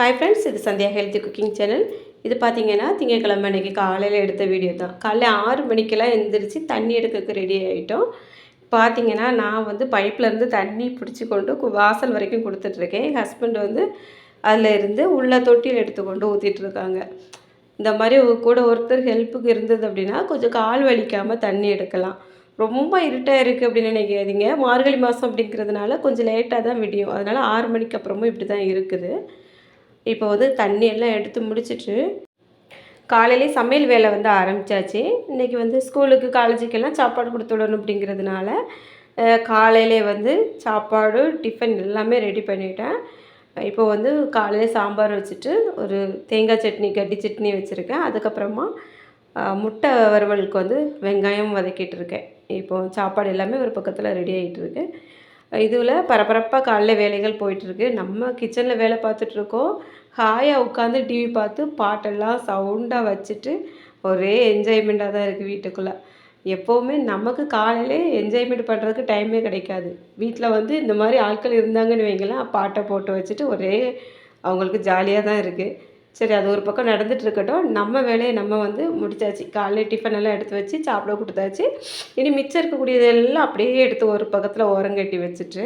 Hi friends இது Sandhya healthy cooking channel இது பார்த்தீங்கன்னா திங்கக்கிழமை அன்றைக்கி காலையில் எடுத்த வீடியோ தான். காலையில் ஆறு மணிக்கெல்லாம் எழுந்திரிச்சு தண்ணி எடுக்கிறதுக்கு ரெடி ஆகிட்டோம் பார்த்தீங்கன்னா நான் வந்து பைப்லேருந்து தண்ணி பிடிச்சி கொண்டு வாசல் வரைக்கும் கொடுத்துட்ருக்கேன். என் ஹஸ்பண்ட் வந்து அதில் இருந்து உள்ள தொட்டியில் எடுத்து கொண்டு இந்த மாதிரி கூட ஒருத்தர் ஹெல்ப்புக்கு இருந்தது அப்படின்னா கொஞ்சம் கால் வலிக்காமல் தண்ணி எடுக்கலாம். ரொம்ப இருட்டாக இருக்குது அப்படின்னு நினைக்காதீங்க. மார்கழி மாதம் அப்படிங்கிறதுனால கொஞ்சம் லேட்டாக தான் விடியும். அதனால் ஆறு மணிக்கு அப்புறமும் இப்படி தான் இருக்குது. இப்போ வந்து தண்ணி எல்லாம் எடுத்து முடிச்சிட்டு காலையிலே சமையல் வேலை வந்து ஆரம்பிச்சாச்சு. இன்றைக்கி வந்து ஸ்கூலுக்கு காலேஜுக்கெல்லாம் சாப்பாடு கொடுத்து விடணும் அப்படிங்கிறதுனால காலையிலே வந்து சாப்பாடு டிஃபன் எல்லாமே ரெடி பண்ணிட்டேன். இப்போ வந்து காலையில் சாம்பார் வச்சுட்டு ஒரு தேங்காய் சட்னி கட்டி சட்னி வச்சுருக்கேன். அதுக்கப்புறமா முட்டை வறுவலுக்கு வந்து வெங்காயம் வதக்கிட்டு இருக்கேன். இப்போ சாப்பாடு எல்லாமே ஒரு பக்கத்தில் ரெடி ஆகிட்டு இருக்கு. இதுவில் பரபரப்பாக காலைல வேலைகள் போயிட்டுருக்கு. நம்ம கிச்சனில் வேலை பார்த்துட்ருக்கோம் ஹாயாக உட்காந்து டிவி பார்த்து பாட்டெல்லாம் சவுண்டாக வச்சுட்டு ஒரே என்ஜாய்மெண்ட்டாக தான் இருக்குது வீட்டுக்குள்ளே. எப்போவுமே நமக்கு காலையிலே என்ஜாய்மெண்ட் பண்ணுறதுக்கு டைமே கிடைக்காது. வீட்டில் வந்து இந்த மாதிரி ஆட்கள் இருந்தாங்கன்னு வைங்களேன் பாட்டை போட்டு வச்சுட்டு ஒரே அவங்களுக்கு ஜாலியாக தான் இருக்குது சரி அது ஒரு பக்கம் நடந்துட்டு இருக்கட்டும் நம்ம வேலையை நம்ம வந்து முடிச்சாச்சு. காலையில் டிஃபன் எல்லாம் எடுத்து வச்சு சாப்பிட கொடுத்தாச்சு. இனி மிச்சம் இருக்கக்கூடியதெல்லாம் அப்படியே எடுத்து ஒரு பக்கத்தில் ஓரங்கட்டி வச்சுட்டு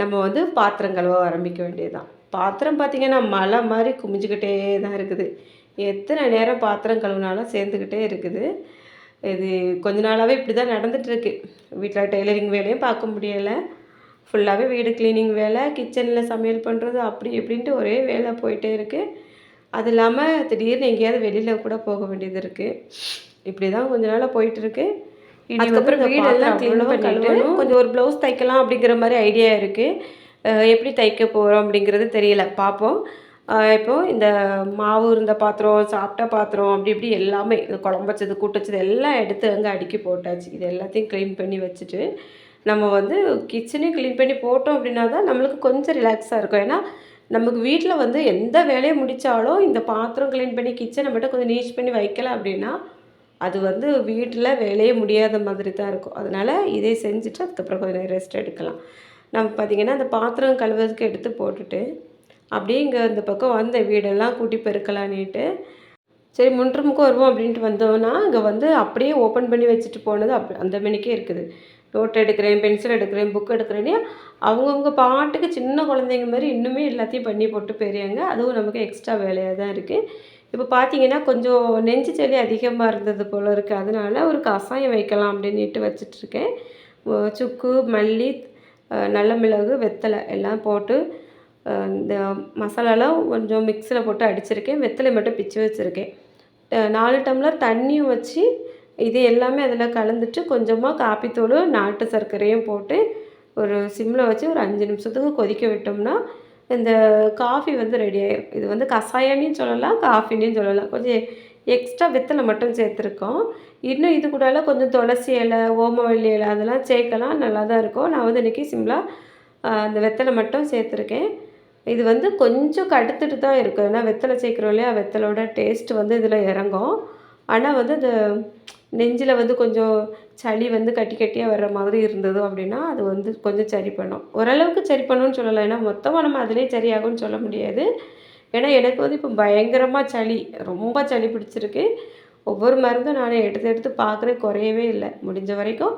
நம்ம வந்து பாத்திரம் கழுவ ஆரம்பிக்க வேண்டியதுதான். பாத்திரம் பார்த்திங்கன்னா மழை மாதிரி குமிஞ்சுக்கிட்டே தான் இருக்குது. எத்தனை நேரம் பாத்திரம் கழுவுனாலும் சேர்ந்துக்கிட்டே இருக்குது. இது கொஞ்ச நாளாகவே இப்படி தான் நடந்துகிட்ருக்கு வீட்டில் டெய்லரிங் வேலையும் பார்க்க முடியலை. ஃபுல்லாகவே வீடு க்ளீனிங் வேலை கிச்சனில் சமையல் பண்ணுறது அப்படி இப்படின்ட்டு ஒரே வேலை போயிட்டே இருக்குது அது இல்லாமல் திடீர்னு எங்கேயாவது வெளியில் கூட போக வேண்டியது இருக்குது இப்படி தான் கொஞ்ச நாளாக போயிட்டுருக்கு. அதுக்கப்புறம் வீடெல்லாம் க்ளீன் பண்ணிட்டு கொஞ்சம் ஒரு ப்ளவுஸ் தைக்கலாம் அப்படிங்கிற மாதிரி ஐடியா இருக்குது எப்படி தைக்க போகிறோம் அப்படிங்கிறது தெரியல. பார்ப்போம். அஹ் இப்போ இந்த மாவு இருந்த பாத்திரம் சாப்பிட்ட பாத்திரம் அப்படி இப்படி எல்லாமே இந்த குழம்பு வச்சது கூட்டு வச்சது எல்லாம் எடுத்து அங்கே அடுக்கி போட்டாச்சு. இது எல்லாத்தையும் க்ளீன் பண்ணி வச்சுட்டு நம்ம வந்து கிச்சனையும் க்ளீன் பண்ணி போட்டோம் அப்படின்னா தான் நம்மளுக்கு கொஞ்சம் ரிலாக்ஸாக இருக்கும். ஏன்னா நமக்கு வீட்டில் வந்து எந்த வேலையை முடித்தாலும் இந்த பாத்திரம் க்ளீன் பண்ணி கிச்சனை மட்டும் கொஞ்சம் நீச் பண்ணி வைக்கல அப்படின்னா அது வந்து வீட்டில் வேலையே முடியாத மாதிரி தான் இருக்கும். அதனால் இதை செஞ்சுட்டு அதுக்கப்புறம் கொஞ்சம் ரெஸ்ட் எடுக்கலாம். நம்ம பார்த்திங்கன்னா அந்த பாத்திரம் கழுவுறதுக்கு எடுத்து போட்டுட்டு அப்படியே இங்கே இந்த பக்கம் வந்த வீடெல்லாம் கூட்டி பெருக்கலான்னுட்டு சரி முன்றுமுக்கு வருவோம் அப்படின்ட்டு வந்தோன்னா இங்கே வந்து அப்படியே ஓப்பன் பண்ணி வச்சுட்டு போனது அப் அந்த மணிக்கே இருக்குது. நோட் எடுக்கிறேன் பென்சில் எடுக்கிறேன் புக் எடுக்கிறேன்னு அவங்கவுங்க பாட்டுக்கு சின்ன குழந்தைங்க மாதிரி இன்னுமே எல்லாத்தையும் பண்ணி போட்டு போயிருங்க அதுவும் நமக்கு எக்ஸ்ட்ரா வேலையாக தான் இருக்குது இப்போ பார்த்தீங்கன்னா கொஞ்சம் நெஞ்சு சளி அதிகமாக இருந்தது போல் இருக்குது அதனால ஒரு கஷாயம் வைக்கலாம் அப்படின்னுட்டு வச்சிட்ருக்கேன் சுக்கு மல்லி நல்ல மிளகு வெத்தலை எல்லாம் போட்டு இந்த மசாலாலாம் கொஞ்சம் மிக்ஸியில் போட்டு அடிச்சிருக்கேன். வெத்தலை மட்டும் பிச்சு வச்சுருக்கேன். நாலு டம்ளர் தண்ணியும் வச்சு இது எல்லாமே அதில் கலந்துட்டு கொஞ்சமாக காப்பித்தூள் நாட்டு சர்க்கரையும் போட்டு ஒரு சிம்மில் வச்சு ஒரு அஞ்சு நிமிஷத்துக்கு கொதிக்க விட்டோம்னா இந்த காஃபி வந்து ரெடி ஆயிடும் இது வந்து கஷாயம்னு சொல்லலாம் காஃபின்னு சொல்லலாம். கொஞ்சம் எக்ஸ்ட்ரா வெத்தலை மட்டும் சேர்த்துருக்கோம். இன்னும் இது கூடலாம் கொஞ்சம் துளசி இலை ஓமவல்லி இலை அதெல்லாம் சேர்க்கலாம். நல்லா தான் இருக்கும். நான் வந்து இன்றைக்கி சிம்பிளாக அந்த வெத்தலை மட்டும் சேர்த்துருக்கேன். இது வந்து கொஞ்சம் கடுத்துட்டு தான் இருக்கும். ஏன்னா வெத்தலை சேர்க்குறோம் இல்லையா? வெத்தலோட டேஸ்ட் வந்து இதில் இறங்கும். ஆனால் வந்து இந்த நெஞ்சில் வந்து கொஞ்சம் சளி வந்து கட்டி கட்டியாக வர்ற மாதிரி இருந்தது அப்படின்னா அது வந்து கொஞ்சம் சரி பண்ணும். ஓரளவுக்கு சரி பண்ணணும்னு சொல்லலாம். ஏன்னா மொத்தமாக நம்ம அதிலே சரியாகும்னு சொல்ல முடியாது. ஏன்னா எனக்கு வந்து இப்போ பயங்கரமாக சளி ரொம்ப சளி பிடிச்சிருக்கு. ஒவ்வொரு மருந்தும் நான் எடுத்து எடுத்து பார்க்குறேன் குறையவே இல்லை. முடிஞ்ச வரைக்கும்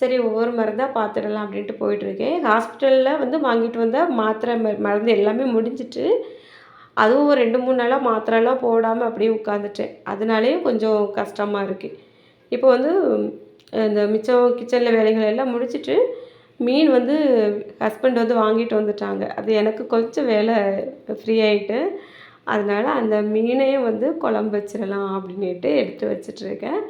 சரி ஒவ்வொரு மருந்தாக பார்த்துடலாம் அப்படின்ட்டு போயிட்டுருக்கேன். ஹாஸ்பிட்டலில் வந்து வாங்கிட்டு வந்தால் மாத்திரை மருந்து எல்லாமே முடிஞ்சிட்டு அதுவும் ரெண்டு மூணு நாளாக மாத்திரைலாம் போடாமல் அப்படியே உட்காந்துட்டேன். அதனாலேயும் கொஞ்சம் கஷ்டமாக இருக்குது இப்போ வந்து இந்த மிச்சம் கிச்சனில் வேலைகள் எல்லாம் முடிச்சுட்டு மீன் வந்து ஹஸ்பண்ட் வந்து வாங்கிட்டு வந்துட்டாங்க. அது எனக்கு கொஞ்சம் வேலை ஃப்ரீ ஆகிட்டு அதனால் அந்த மீனையும் வந்து குழம்பு வச்சிடலாம் அப்படின்ட்டு எடுத்து வச்சிட்ருக்கேன்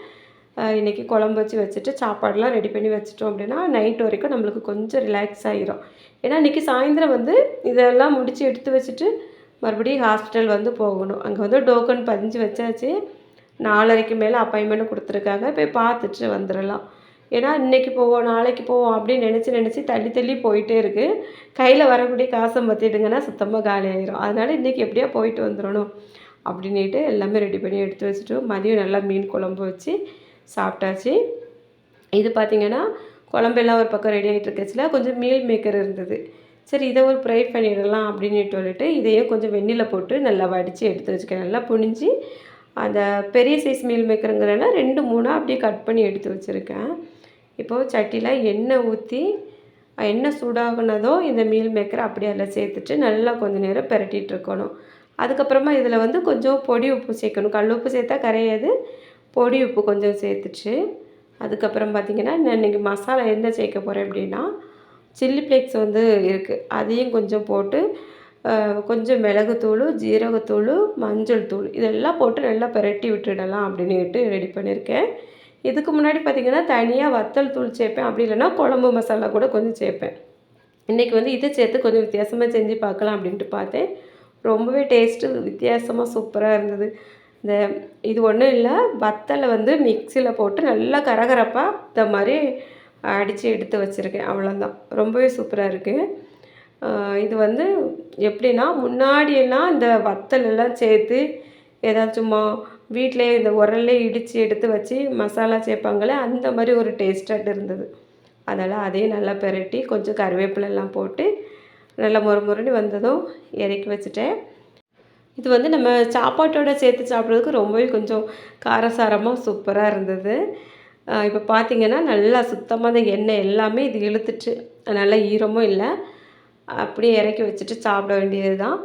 இன்றைக்கி குழம்பு வச்சு வச்சுட்டு சாப்பாடெலாம் ரெடி பண்ணி வச்சிட்டோம் அப்படின்னா நைட் வரைக்கும் நம்மளுக்கு கொஞ்சம் ரிலாக்ஸ் ஆகிரும் ஏன்னா இன்றைக்கி சாயந்தரம் வந்து இதெல்லாம் முடித்து எடுத்து வச்சுட்டு மறுபடியும் ஹாஸ்பிட்டல் வந்து போகணும். அங்கே வந்து டோக்கன் பதிஞ்சு வச்சாச்சு. நாலரைக்கு மேலே அப்பாயின்மெண்ட் கொடுத்துருக்காங்க. போய் பார்த்துட்டு வந்துடலாம் ஏன்னா இன்றைக்கி போவோம் நாளைக்கு போவோம் அப்படின்னு நினச்சி நினச்சி தள்ளி தள்ளி போயிட்டே இருக்குது கையில் வரக்கூடிய காசை மற்றிடுங்கன்னா சுத்தமாக காலி ஆயிரும். அதனால் இன்றைக்கி எப்படியா போயிட்டு வந்துடணும் அப்படின்னுட்டு எல்லாமே ரெடி பண்ணி எடுத்து வச்சுட்டு மதியம் நல்லா மீன் குழம்பு வச்சு சாப்பிட்டாச்சு. இது பார்த்திங்கன்னா குழம்பெல்லாம் ஒரு பக்கம் ரெடி ஆகிட்டு இருக்கச்சுல கொஞ்சம் மீல் மேக்கர் இருந்தது. சரி இதை ஒரு ஃப்ரை பண்ணிடலாம் அப்படின்னு சொல்லிட்டு இதையும் கொஞ்சம் வெந்நில போட்டு நல்லா வடித்து எடுத்து வச்சுக்கேன் நல்லா புழிஞ்சு அந்த பெரிய சைஸ் மீல் மேக்கருங்கிறனால ரெண்டு மூணாக அப்படியே கட் பண்ணி எடுத்து வச்சுருக்கேன். இப்போது சட்டியில் எண்ணெய் ஊற்றி எண்ணெய் சூடாகுனதோ இந்த மீல் மேக்கரை அப்படியே அதில் சேர்த்துட்டு நல்லா கொஞ்சம் நேரம் பெரட்டிகிட்டு இருக்கணும். அதுக்கப்புறமா இதில் வந்து கொஞ்சம் பொடி உப்பு சேர்க்கணும். கல் உப்பு சேர்த்தா கரையாது. பொடி உப்பு கொஞ்சம் சேர்த்துட்டு அதுக்கப்புறம் பார்த்திங்கன்னா நான் இன்றைக்கி மசாலா என்ன சேர்க்க போகிறேன் அப்படின்னா சில்லி ஃப்ளேக்ஸ் வந்து இருக்குது அதையும் கொஞ்சம் போட்டு கொஞ்சம் மிளகுத்தூள் ஜீரகத்தூள் மஞ்சள் தூள் இதெல்லாம் போட்டு நல்லா பிரட்டி விட்டுடலாம் அப்படின்னுட்டு ரெடி பண்ணியிருக்கேன். இதுக்கு முன்னாடி பார்த்திங்கன்னா தனியாக வத்தல் தூள் சேர்ப்பேன். அப்படி இல்லைன்னா குழம்பு மசாலா கூட கொஞ்சம் சேர்ப்பேன். இன்றைக்கி வந்து இதை சேர்த்து கொஞ்சம் வித்தியாசமாக செஞ்சு பார்க்கலாம் அப்படின்ட்டு பார்த்தேன். ரொம்பவே டேஸ்ட்டு வித்தியாசமாக சூப்பராக இருந்தது. இந்த இது ஒன்றும் இல்லை வத்தலை வந்து மிக்சியில் போட்டு நல்லா கரகரப்பாக இந்த மாதிரி அடித்து எடுத்து வச்சுருக்கேன். அவ்வளோதான் ரொம்பவே சூப்பராக இருக்குது இது வந்து எப்படின்னா முன்னாடியெல்லாம் இந்த வத்தல் எல்லாம் சேர்த்து ஏதாச்சும்மா வீட்டிலே இந்த உரல்லே இடித்து எடுத்து வச்சு மசாலா சேர்ப்பாங்களே அந்த மாதிரி ஒரு டேஸ்டாக இருந்தது. அதனால் அதையும் நல்லா பெரட்டி கொஞ்சம் கருவேப்பிலெல்லாம் போட்டு நல்லா முறு முருன்னு வந்ததும் இறக்கி வச்சுட்டேன். இது வந்து நம்ம சாப்பாட்டோட சேர்த்து சாப்பிட்றதுக்கு ரொம்பவே கொஞ்சம் காரசாரமாக சூப்பராக இருந்தது. இப்போ பார்த்திங்கன்னா நல்லா சுத்தமாக அந்த எண்ணெய் எல்லாமே இது இழுத்துட்டு நல்லா ஈரமும் இல்லை. அப்படியே இறக்கி வச்சுட்டு சாப்பிட வேண்டியது தான்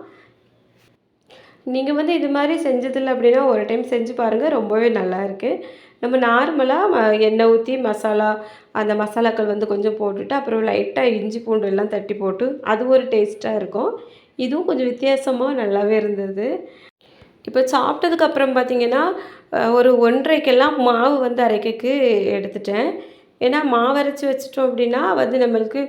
நீங்கள் வந்து இது மாதிரி செஞ்சதில்லை அப்படின்னா ஒரு டைம் செஞ்சு பாருங்கள் ரொம்பவே நல்லா இருக்குது நம்ம நார்மலாக எண்ணெய் ஊற்றி மசாலா அந்த மசாலாக்கள் வந்து கொஞ்சம் போட்டுட்டு அப்புறம் லைட்டாக இஞ்சி பூண்டு எல்லாம் தட்டி போட்டு அது ஒரு டேஸ்ட்டாக இருக்கும். இதுவும் கொஞ்சம் வித்தியாசமாக நல்லாவே இருந்தது. இப்போ சாப்பிட்டதுக்கப்புறம் பார்த்திங்கன்னா ஒரு ஒன்றரைக்கெல்லாம் மாவு வந்து அரைக்கக்கு எடுத்துட்டேன். ஏன்னா மாவு அரைச்சி வச்சிட்டோம் அப்படின்னா வந்து நம்மளுக்கு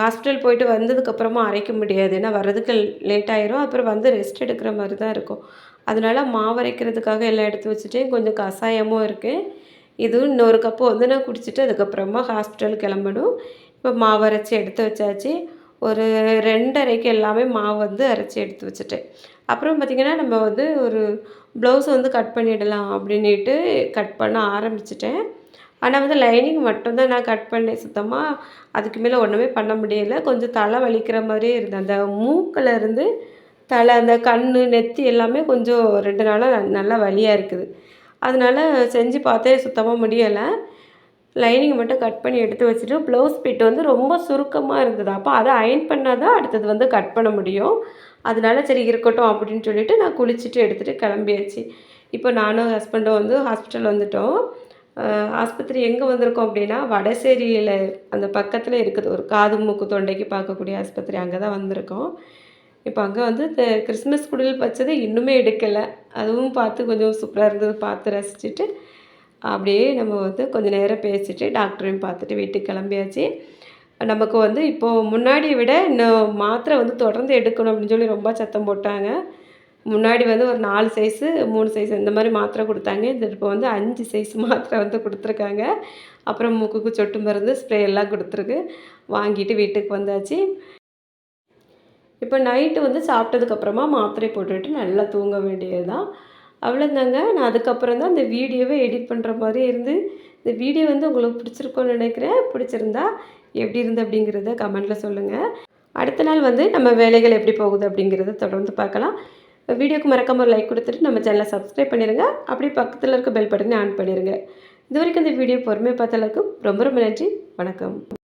ஹாஸ்பிட்டல் போயிட்டு வந்ததுக்கப்புறமா அரைக்க முடியாது. ஏன்னா வர்றதுக்கு லேட் ஆயிரும். அப்புறம் வந்து ரெஸ்ட் எடுக்கிற மாதிரி தான் இருக்கும். அதனால மாவு அரைக்கிறதுக்காக எல்லாம் எடுத்து வச்சுட்டேன் கொஞ்சம் கஷாயமும் இருக்குது இதுவும் இன்னொரு கப்பு வந்து நான் குடிச்சிட்டு அதுக்கப்புறமா ஹாஸ்பிட்டல் கிளம்பணும். இப்போ மாவு அரைச்சி எடுத்து வச்சாச்சு. ஒரு ரெண்டரைக்கு எல்லாமே மாவு வந்து அரைச்சி எடுத்து வச்சுட்டேன். அப்புறம் பார்த்திங்கன்னா நம்ம வந்து ஒரு ப்ளவுஸ் வந்து கட் பண்ணிடலாம் அப்படின்ட்டு கட் பண்ண ஆரம்பிச்சிட்டேன். ஆனால் வந்து லைனிங் மட்டும்தான் நான் கட் பண்ணேன். சுத்தமாக அதுக்கு மேலே ஒன்றுமே பண்ண முடியலை. கொஞ்சம் தலை வலிக்கிற மாதிரியே இருந்தது. அந்த மூக்கில் இருந்து தலை அந்த கண் நெத்தி எல்லாமே கொஞ்சம் ரெண்டு நாளாக நல்லா வலியாக இருக்குது. அதனால் செஞ்சு பார்த்தே சுத்தமாக முடியலை. லைனிங் மட்டும் கட் பண்ணி எடுத்து வச்சுட்டு ப்ளவுஸ் பிட் வந்து ரொம்ப சுருக்கமாக இருந்தது. அப்போ அதை அயன் பண்ணால் தான் அடுத்தது வந்து கட் பண்ண முடியும். அதனால சரி இருக்கட்டும் அப்படின்னு சொல்லிவிட்டு நான் குளிச்சுட்டு எடுத்துகிட்டு கிளம்பியாச்சு. இப்போ நானும் ஹஸ்பண்டும் வந்து ஹாஸ்பிட்டல் வந்துட்டோம். ஆஸ்பத்திரி எங்கே வந்திருக்கோம் அப்படின்னா வடசேரியில் அந்த பக்கத்தில் இருக்குது. ஒரு காது மூக்கு தொண்டைக்கு பார்க்கக்கூடிய ஆஸ்பத்திரி அங்கே தான் வந்திருக்கோம். இப்போ அங்கே வந்து இந்த கிறிஸ்மஸ் குடில் பச்சது இன்னுமே எடுக்கலை. அதுவும் பார்த்து கொஞ்சம் சூப்பராக இருந்தது. பார்த்து ரசிச்சுட்டு அப்படியே நம்ம வந்து கொஞ்சம் நேரம் பேசிட்டு டாக்டரையும் பார்த்துட்டு வீட்டுக்கு கிளம்பியாச்சு. நமக்கு வந்து இப்போது முன்னாடி விட இன்னும் மாத்திரை வந்து தொடர்ந்து எடுக்கணும் அப்படின்னு சொல்லி ரொம்ப சத்தம் போட்டாங்க. முன்னாடி வந்து ஒரு நாலு சைஸு மூணு சைஸ் இந்த மாதிரி மாத்திரை கொடுத்தாங்க. இந்த இப்போ வந்து அஞ்சு சைஸ் மாத்திரை வந்து கொடுத்துருக்காங்க. அப்புறம் மூக்குக்கு சொட்டு மருந்து ஸ்ப்ரே எல்லாம் கொடுத்துருக்கு. வாங்கிட்டு வீட்டுக்கு வந்தாச்சு. இப்போ நைட்டு வந்து சாப்பிட்டதுக்கப்புறமா மாத்திரை போட்டுவிட்டு நல்லா தூங்க வேண்டியது தான் அவ்வளோதாங்க நான் அதுக்கப்புறம் தான் இந்த வீடியோவை எடிட் பண்ணுற மாதிரி இருந்து இந்த வீடியோ வந்து உங்களுக்கு பிடிச்சிருக்கோன்னு நினைக்கிறேன். பிடிச்சிருந்தா எப்படி இருந்து அப்படிங்கிறத கமெண்ட்டில் சொல்லுங்கள் அடுத்த நாள் வந்து நம்ம வேலைகள் எப்படி போகுது அப்படிங்கிறத தொடர்ந்து பார்க்கலாம். வீடியோக்கு மறக்காமல் ஒரு லைக் கொடுத்துட்டு நம்ம சேனலை சப்ஸ்கிரைப் பண்ணிடுங்க அப்படியே பக்கத்தில் இருக்க பெல் பட்டனை ஆன் பண்ணிடுங்க இது வரைக்கும் இந்த வீடியோ பொறுமையாக பார்த்தளவுக்கு ரொம்ப ரொம்ப நன்றி. வணக்கம்.